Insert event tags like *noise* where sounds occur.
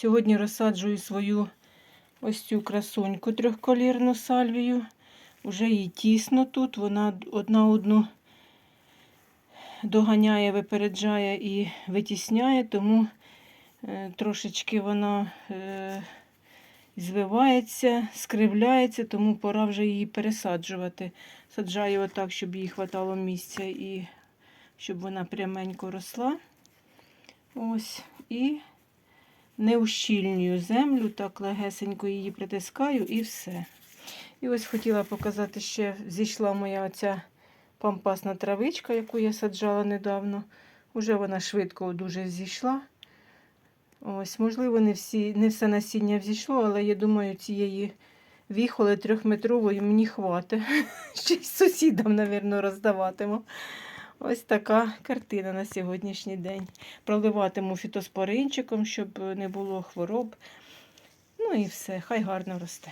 Сьогодні розсаджую свою ось цю красуньку трьохколірну сальвію. Уже їй тісно тут, вона одна одну доганяє, випереджає і витісняє, тому е, трошечки вона е, звивається, скривляється, тому пора вже її пересаджувати. Саджаю отак, щоб їй хватало місця і щоб вона пряменько росла. Ось. І не ущільнюю землю, так легесенько її притискаю і все. І ось хотіла показати ще, зійшла моя оця пампасна травичка, яку я саджала недавно. Уже вона швидко дуже зійшла. Ось, можливо, не, всі, не все насіння взійшло, але я думаю, цієї віхоли трьохметрової мені хватить. *laughs* Ще й сусідам, мабуть, роздаватиму. Ось така картина на сьогоднішній день. Проливатиму фітоспоринчиком, щоб не було хвороб. Ну і все, хай гарно росте.